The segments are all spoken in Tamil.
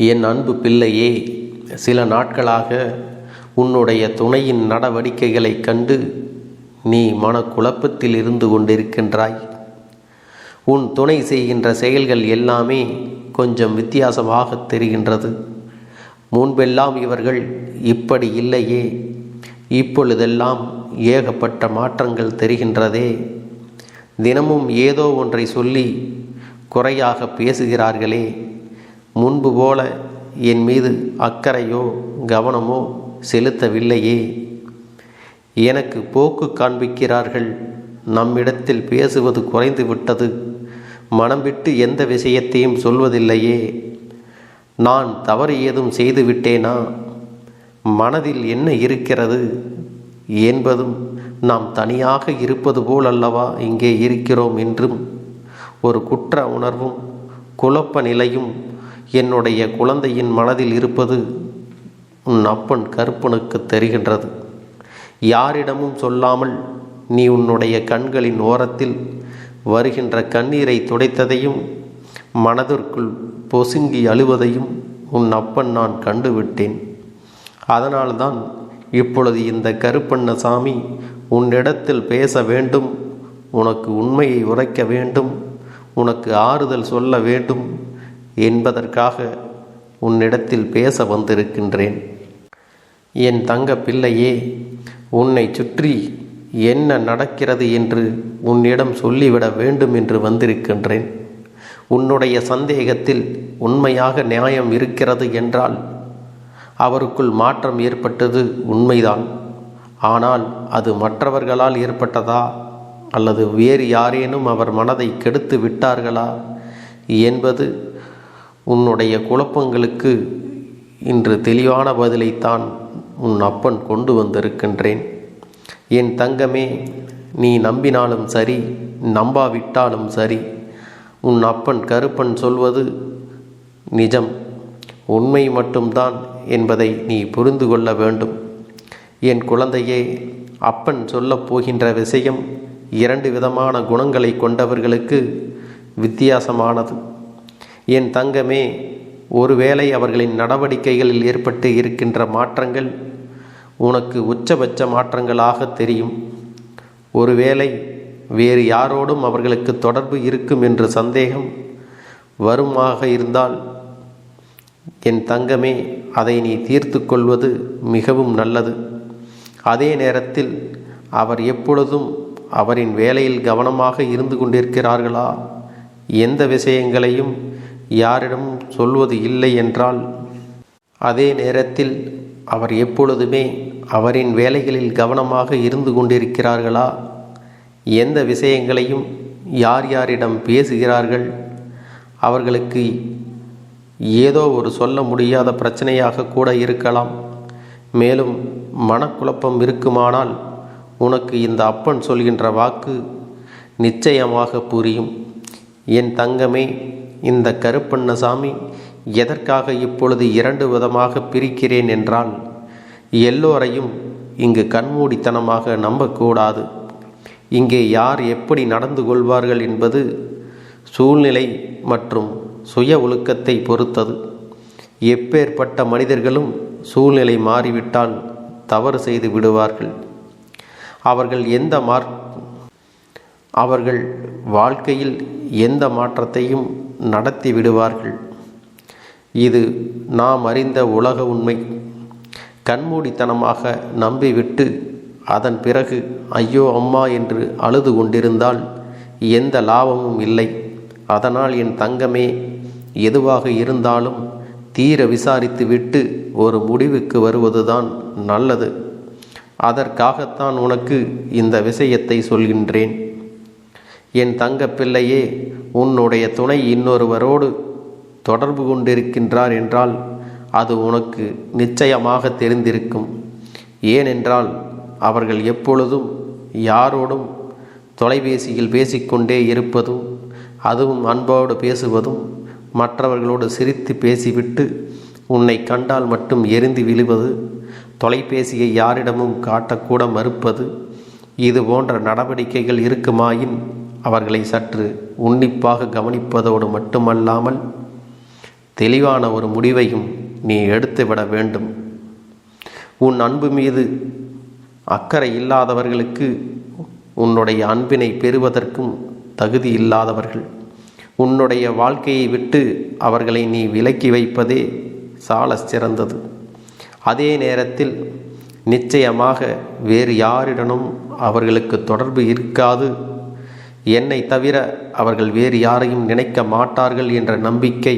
என் அன்பு பிள்ளையே சில நாட்களாக உன்னுடைய துணையின் நடவடிக்கைகளைக் கண்டு நீ மனக்குழப்பத்தில் இருந்து கொண்டிருக்கின்றாய். உன் துணை செய்கின்ற செயல்கள் எல்லாமே கொஞ்சம் வித்தியாசமாக தெரிகின்றது. முன்பெல்லாம் இவர்கள் இப்படி இல்லையே இப்பொழுதெல்லாம் ஏகப்பட்ட மாற்றங்கள் தெரிகின்றதே. தினமும் ஏதோ ஒன்றை சொல்லி குறையாக பேசுகிறார்களே முன்பு போல என் மீது அக்கறையோ கவனமோ செலுத்தவில்லையே. எனக்கு போக்கு காண்பிக்கிறார்கள். நம்மிடத்தில் பேசுவது குறைந்து விட்டது. மனம் விட்டு எந்த விஷயத்தையும் சொல்வதில்லையே. நான் தவறு ஏதும் செய்துவிட்டேனா மனதில் என்ன இருக்கிறது? என்பதும் நாம் தனியாக இருப்பது போல் அல்லவா இங்கே இருக்கிறோம் என்றும் ஒரு குற்ற உணர்வும் குழப்ப நிலையும் என்னுடைய குழந்தையின் மனதில் இருப்பது உன் அப்பன் கருப்பனுக்கு தெரிகின்றது. யாரிடமும் சொல்லாமல் நீ உன்னுடைய கண்களின் ஓரத்தில் வருகின்ற கண்ணீரை துடைத்ததையும் மனதிற்குள் பொசுங்கி அழுவதையும் உன் அப்பன் நான் கண்டுவிட்டேன். அதனால்தான் இப்பொழுது இந்த கருப்பண்ணசாமி உன்னிடத்தில் பேச வேண்டும் உனக்கு உண்மையை உரைக்க வேண்டும் உனக்கு ஆறுதல் சொல்ல வேண்டும் என்பதற்காக உன்னிடத்தில் பேச வந்திருக்கின்றேன். என் தங்க பிள்ளையே உன்னை சுற்றி என்ன நடக்கிறது என்று உன்னிடம் சொல்லிவிட வேண்டும் என்று வந்திருக்கின்றேன். உன்னுடைய சந்தேகத்தில் உண்மையாக நியாயம் இருக்கிறது என்றால் அவருக்குள் மாற்றம் ஏற்பட்டது உண்மைதான். ஆனால் அது மற்றவர்களால் ஏற்பட்டதா அல்லது வேறு யாரேனும் அவர் மனதை கெடுத்து விட்டார்களா என்பது உன்னுடைய குழப்பங்களுக்கு இன்று தெளிவான பதிலைத்தான் உன் அப்பன் கொண்டு வந்திருக்கின்றேன். என் தங்கமே நீ நம்பினாலும் சரி நம்பாவிட்டாலும் சரி உன் அப்பன் கருப்பன் சொல்வது நிஜம். உண்மை மட்டும்தான் என்பதை நீ புரிந்து கொள்ள வேண்டும். என் குழந்தையே அப்பன் சொல்லப் போகின்ற விஷயம் இரண்டு விதமான குணங்களை கொண்டவர்களுக்கு வித்தியாசமானது. என் தங்கமே ஒருவேளை அவர்களின் நடவடிக்கைகளில் ஏற்பட்டு இருக்கின்ற மாற்றங்கள் உனக்கு உச்சபட்ச மாற்றங்களாக தெரியும். ஒருவேளை வேறு யாரோடும் அவர்களுக்கு தொடர்பு இருக்கும் என்று சந்தேகம் வருமாக இருந்தால் என் தங்கமே அதை நீ தீர்த்து கொள்வது மிகவும் நல்லது. அதே நேரத்தில் அவர் எப்பொழுதும் அவரின் வேலையில் கவனமாக இருந்து கொண்டிருக்கிறார்களா? எந்த விஷயங்களையும் யாரிடம் சொல்வது இல்லை என்றால் அதே நேரத்தில் அவர் எப்பொழுதுமே அவரின் வேலைகளில் கவனமாக இருந்து கொண்டிருக்கிறார்களா? எந்த விஷயங்களையும் யார் யாரிடம் பேசுகிறார்கள்? அவர்களுக்கு ஏதோ ஒரு சொல்ல முடியாத பிரச்சனையாக கூட இருக்கலாம். மேலும் மனக்குழப்பம் இருக்குமானால் உனக்கு இந்த அப்பன் சொல்கின்ற வாக்கு நிச்சயமாக புரியும். என் தங்கமே இந்த கருப்பண்ணசாமி எதற்காக இப்பொழுது இரண்டு விதமாக பிரிக்கிறேன் என்றால் எல்லோரையும் இங்கு கண்மூடித்தனமாக நம்பக்கூடாது. இங்கே யார் எப்படி நடந்து கொள்வார்கள் என்பது சூழ்நிலை மற்றும் சுய ஒழுக்கத்தை பொறுத்தது. எப்பேற்பட்ட மனிதர்களும் சூழ்நிலை மாறிவிட்டால் தவறு செய்து விடுவார்கள். அவர்கள் எந்த மார்க் அவர்கள் வாழ்க்கையில் எந்த மாற்றத்தையும் நடத்தி விடுவார்கள். இது நாம் அறிந்த உலக உண்மை. கண்மூடித்தனமாக நம்பிவிட்டு அதன் பிறகு ஐயோ அம்மா என்று அழுது கொண்டிருந்தால் எந்த லாபமும் இல்லை. அதனால் என் தங்கமே எதுவாக இருந்தாலும் தீர விசாரித்து விட்டு ஒரு முடிவுக்கு வருவதுதான் நல்லது. அதற்காகத்தான் உனக்கு இந்த விஷயத்தை சொல்கின்றேன். என் தங்க பிள்ளையே உன்னுடைய துணை இன்னொருவரோடு தொடர்பு கொண்டிருக்கின்றார் என்றால் அது உனக்கு நிச்சயமாக தெரிந்திருக்கும். ஏனென்றால் அவர்கள் எப்பொழுதும் யாரோடும் தொலைபேசியில் பேசிக்கொண்டே இருப்பதும் அதுவும் அன்போடு பேசுவதும் மற்றவர்களோடு சிரித்து பேசிவிட்டு உன்னை கண்டால் மட்டும் எரிந்து விழுவது தொலைபேசியை யாரிடமும் காட்டக்கூட மறுப்பது இது போன்ற நடவடிக்கைகள் இருக்குமாயின் அவர்களை சற்று உன்னிப்பாக கவனிப்பதோடு மட்டுமல்லாமல் தெளிவான ஒரு முடிவையும் நீ எடுத்துவிட வேண்டும். உன் அன்பு மீது அக்கறை இல்லாதவர்களுக்கு உன்னுடைய அன்பினை பெறுவதற்கும் தகுதி இல்லாதவர்கள் உன்னுடைய வாழ்க்கையை விட்டு அவர்களை நீ விலக்கி வைப்பதே சால சிறந்தது. அதே நேரத்தில் நிச்சயமாக வேறு யாரிடனும் அவர்களுக்கு தொடர்பு இருக்காது. என்னை தவிர அவர்கள் வேறு யாரையும் நினைக்க மாட்டார்கள் என்ற நம்பிக்கை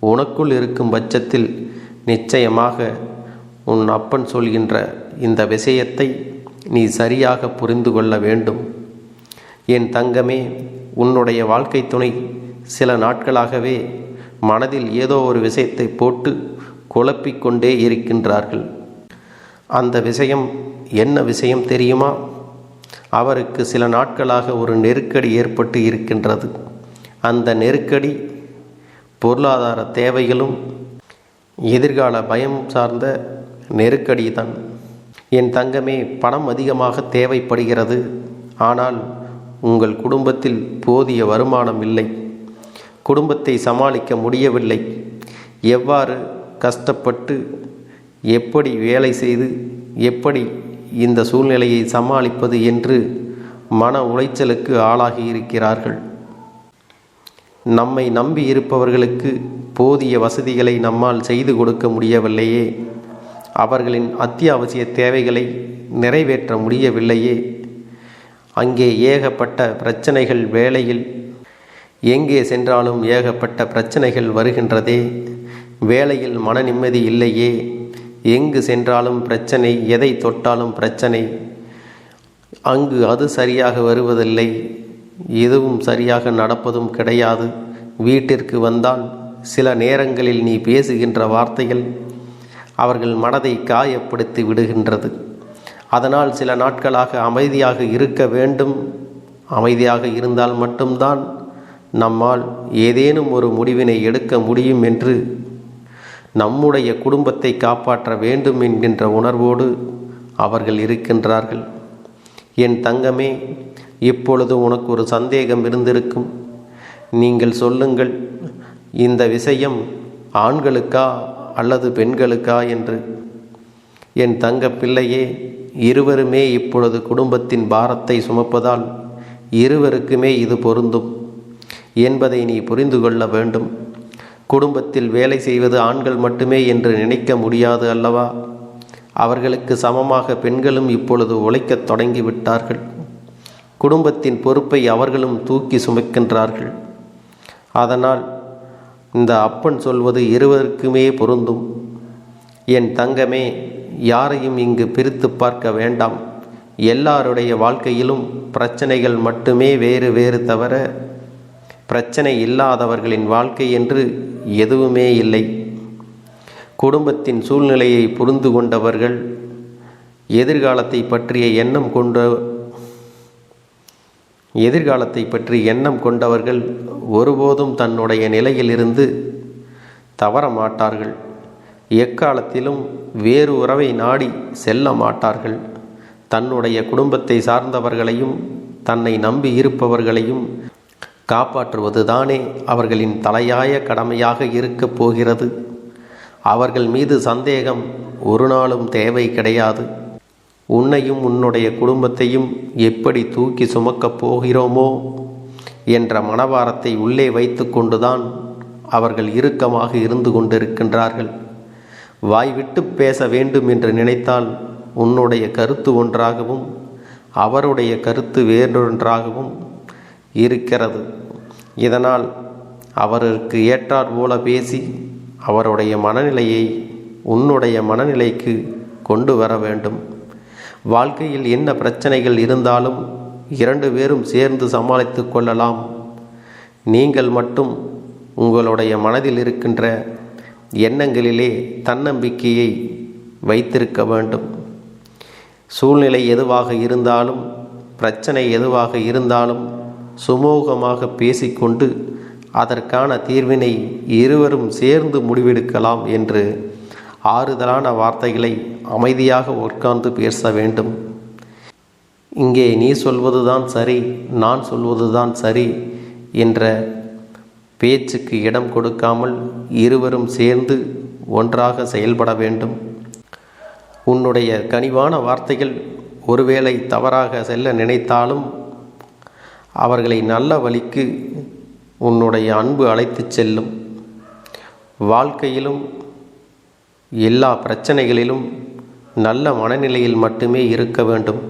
உனக்குள் இருக்கும் பட்சத்தில் நிச்சயமாக உன் அப்பன் சொல்கின்ற இந்த விஷயத்தை நீ சரியாக புரிந்து கொள்ள வேண்டும். என் தங்கமே உன்னுடைய வாழ்க்கை துணை சில நாட்களாகவே மனதில் ஏதோ ஒரு விஷயத்தை போட்டு குழப்பிக்கொண்டே இருக்கின்றார்கள். அந்த விஷயம் என்ன விஷயம் தெரியுமா? அவருக்கு சில நாட்களாக ஒரு நெருக்கடி ஏற்பட்டு இருக்கின்றது. அந்த நெருக்கடி பொருளாதார தேவைகளும் எதிர்கால பயம் சார்ந்த நெருக்கடி தான் என் தங்கமே பணம் அதிகமாக தேவைப்படுகிறது. ஆனால் உங்கள் குடும்பத்தில் போதிய வருமானம் இல்லை. குடும்பத்தை சமாளிக்க முடியவில்லை. எவ்வாறு கஷ்டப்பட்டு எப்படி வேலை செய்து எப்படி இந்த சூழ்நிலையை சமாளிப்பது என்று மன உளைச்சலுக்கு ஆளாகி இருக்கிறார்கள் நம்மை நம்பி இருப்பவர்களுக்கு போதிய வசதிகளை நம்மால் செய்து கொடுக்க முடியவில்லையே. அவர்களின் அத்தியாவசிய தேவைகளை நிறைவேற்ற முடியவில்லையே. அங்கே ஏகப்பட்ட பிரச்சனைகள் வேலையில் எங்கே சென்றாலும் ஏகப்பட்ட பிரச்சனைகள் வருகின்றதே. வேலையில் மன நிம்மதி இல்லையே. எங்கு சென்றாலும் பிரச்சனை எதை தொட்டாலும் பிரச்சனை. அங்கு அது சரியாக வருவதில்லை. எதுவும் சரியாக நடப்பதும் கிடையாது. வீட்டிற்கு வந்தால் சில நேரங்களில் நீ பேசுகின்ற வார்த்தைகள் அவர்கள் மனதை காயப்படுத்தி விடுகின்றது. அதனால் சில நாட்களாக அமைதியாக இருக்க வேண்டும். அமைதியாக இருந்தால் மட்டும்தான் நம்மால் ஏதேனும் ஒரு முடிவினை எடுக்க முடியும் என்று நம்முடைய குடும்பத்தை காப்பாற்ற வேண்டும் என்கின்ற உணர்வோடு அவர்கள் இருக்கின்றார்கள். என் தங்கமே இப்பொழுது உனக்கு ஒரு சந்தேகம் இருந்திருக்கும். நீங்கள் சொல்லுங்கள் இந்த விஷயம் ஆண்களுக்கா அல்லது பெண்களுக்கா என்று. என் தங்க பிள்ளையே இருவருமே இப்பொழுது குடும்பத்தின் பாரத்தை சுமப்பதால் இருவருக்குமே இது பொருந்தும் என்பதை நீ புரிந்து கொள்ள வேண்டும். குடும்பத்தில் வேலை செய்வது ஆண்கள் மட்டுமே என்று நினைக்க முடியாது அல்லவா? அவர்களுக்கு சமமாக பெண்களும் இப்பொழுது உழைக்கத் தொடங்கிவிட்டார்கள். குடும்பத்தின் பொறுப்பை அவர்களும் தூக்கி சுமக்கின்றார்கள். அதனால் இந்த அப்பன் சொல்வது இருவருக்குமே பொருந்தும். என் தங்கமே யாரையும் இங்கு பிரித்து பார்க்க வேண்டாம். எல்லாருடைய வாழ்க்கையிலும் பிரச்சனைகள் மட்டுமே வேறு வேறு தவிர பிரச்சனை இல்லாதவர்களின் வாழ்க்கை என்று எதுவுமே இல்லை. குடும்பத்தின் சூழ்நிலையை புரிந்து கொண்டவர்கள் எதிர்காலத்தை பற்றிய எண்ணம் கொண்ட எதிர்காலத்தை பற்றி எண்ணம் கொண்டவர்கள் ஒருபோதும் தன்னுடைய நிலையிலிருந்து தவற மாட்டார்கள். எக்காலத்திலும் வேறு உறவை நாடி செல்ல மாட்டார்கள். தன்னுடைய குடும்பத்தை சார்ந்தவர்களையும் தன்னை நம்பி இருப்பவர்களையும் காப்பாற்றுவதுதானே அவர்களின் தலையாய கடமையாக இருக்கப் போகிறது. அவர்கள் மீது சந்தேகம் ஒரு நாளும் தேவை கிடையாது. உன்னையும் உன்னுடைய குடும்பத்தையும் எப்படி தூக்கி சுமக்கப் போகிறோமோ என்ற மனவாரத்தை உள்ளே வைத்து கொண்டுதான் அவர்கள் இறுக்கமாக இருந்து கொண்டிருக்கின்றார்கள். வாய்விட்டு பேச வேண்டும் என்று நினைத்தால் உன்னுடைய கருத்து ஒன்றாகவும் அவருடைய கருத்து வேறொன்றாகவும் இருக்கிறது. இதனால் அவருக்கு ஏற்றார் போல பேசி அவருடைய மனநிலையை உன்னுடைய மனநிலைக்கு கொண்டு வர வேண்டும். வாழ்க்கையில் என்ன பிரச்சனைகள் இருந்தாலும் இரண்டு பேரும் சேர்ந்து சமாளித்து கொள்ளலாம். நீங்கள் மட்டும் உங்களுடைய மனதில் இருக்கின்ற எண்ணங்களிலே தன்னம்பிக்கையை வைத்திருக்க வேண்டும். சூழ்நிலை எதுவாக இருந்தாலும் பிரச்சனை எதுவாக இருந்தாலும் சுமூகமாக பேசிக்கொண்டு அதற்கான தீர்வினை இருவரும் சேர்ந்து முடிவெடுக்கலாம் என்று ஆறுதலான வார்த்தைகளை அமைதியாக உட்கார்ந்து பேச வேண்டும். இங்கே நீ சொல்வதுதான் சரி நான் சொல்வதுதான் சரி என்ற பேச்சுக்கு இடம் கொடுக்காமல் இருவரும் சேர்ந்து ஒன்றாக செயல்பட வேண்டும். உன்னுடைய கனிவான வார்த்தைகள் ஒருவேளை தவறாக செல்ல நினைத்தாலும் அவர்களை நல்ல வழிக்கு உன்னுடைய அன்பு அழைத்துச் செல்லும். வாழ்க்கையிலும் எல்லா பிரச்சனைகளிலும் நல்ல மனநிலையில் மட்டுமே இருக்க வேண்டும்.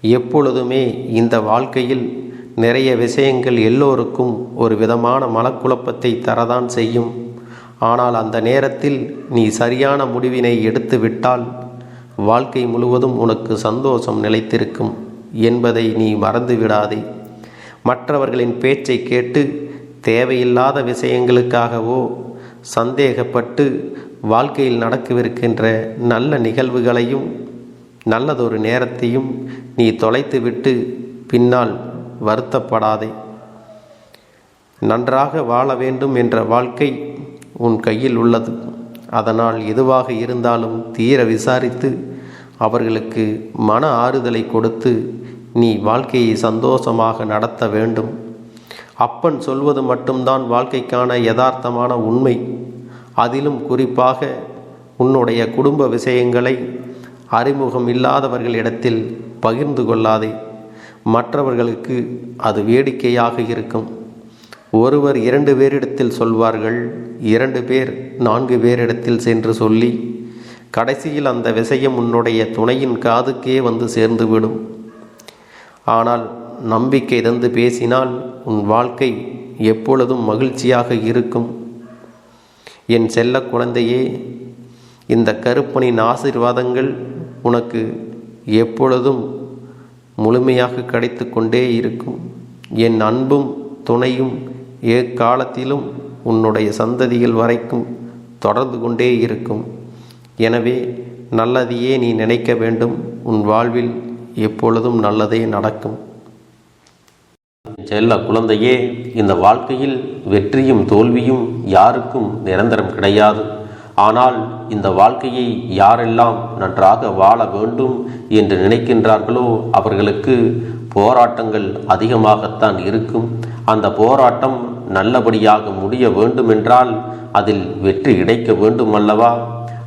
எப்பொழுதுமே இந்த வாழ்க்கையில் நிறைய விஷயங்கள் எல்லோருக்கும் ஒரு விதமான மனக்குழப்பத்தை தரதான் செய்யும். ஆனால் அந்த நேரத்தில் நீ சரியான முடிவினை எடுத்து விட்டால் வாழ்க்கை முழுவதும் உனக்கு சந்தோஷம் நிலைத்திருக்கும் என்பதை நீ மறந்து விடாதே மற்றவர்களின் பேச்சை கேட்டு தேவையில்லாத விஷயங்களுக்காகவோ சந்தேகப்பட்டு வாழ்க்கையில் நடக்கவிருக்கின்ற நல்ல நிகழ்வுகளையும் நல்லதொரு நேரத்தையும் நீ தொலைத்துவிட்டு பின்னால் வருத்தப்படாதே. நன்றாக வாழ வேண்டும் என்ற வாழ்க்கை உன் கையில் உள்ளது. அதனால் எதுவாக இருந்தாலும் தீர விசாரித்து அவர்களுக்கு மன ஆறுதலை கொடுத்து நீ வாழ்க்கையை சந்தோஷமாக நடத்த வேண்டும். அப்பன் சொல்வது மட்டும்தான் வாழ்க்கைக்கான யதார்த்தமான உண்மை. அதிலும் குறிப்பாக உன்னுடைய குடும்ப விஷயங்களை அறிமுகம் இல்லாதவர்களிடத்தில் பகிர்ந்து கொள்ளாதே. மற்றவர்களுக்கு அது வேடிக்கையாக இருக்கும். ஒருவர் இரண்டு பேரிடத்தில் சொல்வார்கள் இரண்டு பேர் நான்கு பேரிடத்தில் சென்று சொல்லி கடைசியில் அந்த விஷயம் உன்னுடைய துணையின் காதுக்கே வந்து சேர்ந்துவிடும். ஆனால் நம்பிக்கை தந்து பேசினால் உன் வாழ்க்கை எப்பொழுதும் மகிழ்ச்சியாக இருக்கும். என் செல்ல குழந்தையே இந்த கருப்பனின் ஆசிர்வாதங்கள் உனக்கு எப்பொழுதும் முழுமையாக கிடைத்து கொண்டே இருக்கும். என் அன்பும் துணையும் ஏக்காலத்திலும் உன்னுடைய சந்ததிகள் வரைக்கும் தொடர்ந்து கொண்டே இருக்கும். எனவே நல்லதையே நீ நினைக்க வேண்டும். உன் வாழ்வில் எப்பொழுதும் நல்லதே நடக்கும். செல்ல குழந்தையே இந்த வாழ்க்கையில் வெற்றியும் தோல்வியும் யாருக்கும் நிரந்தரம் கிடையாது. ஆனால் இந்த வாழ்க்கையை யாரெல்லாம் நன்றாக வாழ வேண்டும் என்று நினைக்கின்றார்களோ அவர்களுக்கு போராட்டங்கள் அதிகமாகத்தான் இருக்கும். அந்த போராட்டம் நல்லபடியாக முடிய வேண்டுமென்றால் அதில் வெற்றி கிடைக்க வேண்டும் அல்லவா